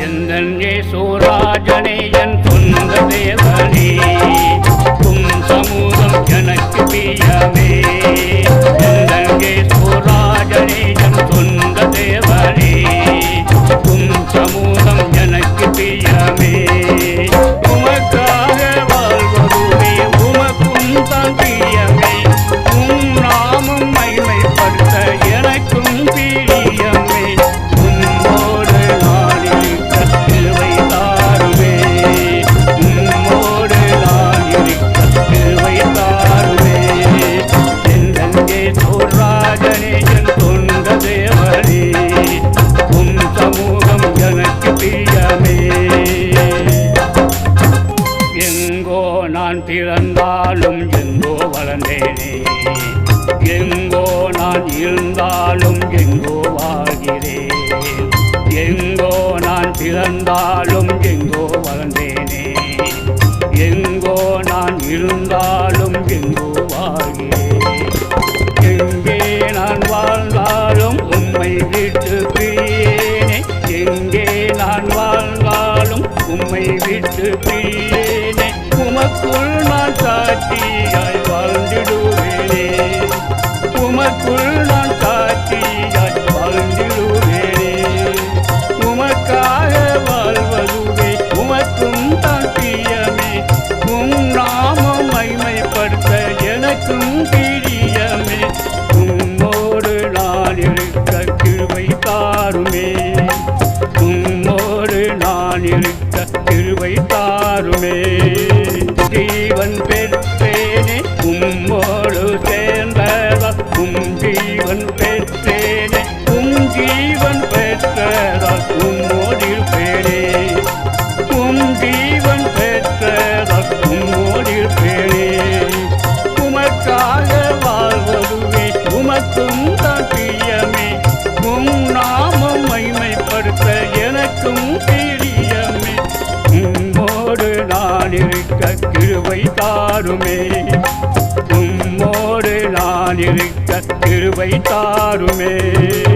எந்தன் சூராஜனே என் சொந்த தேவ பிறந்தாலும் எங்கோ வளர்ந்தேனே. எங்கோ நான் இருந்தாலும் எங்கோ வாழ்கிறேன் எங்கோ நான் பிறந்தாலும் எங்கோ வளர்ந்தேனே. எங்கோ நான் இருந்தாலும் எங்கோ வாழ்கிறேன் எங்கே நான் வாழ்ந்தாலும் உண்மை விட்டு பிரியேனே. எங்கே நான் வாழ்ந்தாலும் உண்மை விட்டு பிரியேனே. உமக்குள் நான் சாட்சியாய் வாழ்ந்திடுவேனே. உமக்குள் நான் சாட்சியாய் வாழ்ந்திடுவேனே. உமக்காக வாழ்வதுவே உமக்கும் தான் பிரியமே. உம் நாமம் மைமைப்படுத்த எனக்கும் பிரியமே. உம்மோடு நான் இருக்க கிருபை தாருமே. உம்மோடு நான் இருக்க பெற்றேனே உம்மோடு சேர்ந்ததா உம் ஜீவன் பெற்றேனே உம் ஜீவன் பெற்றதா உம்மோடு தாருமே. உம்மோடு நான் இருக்க கிருபை தாருமே.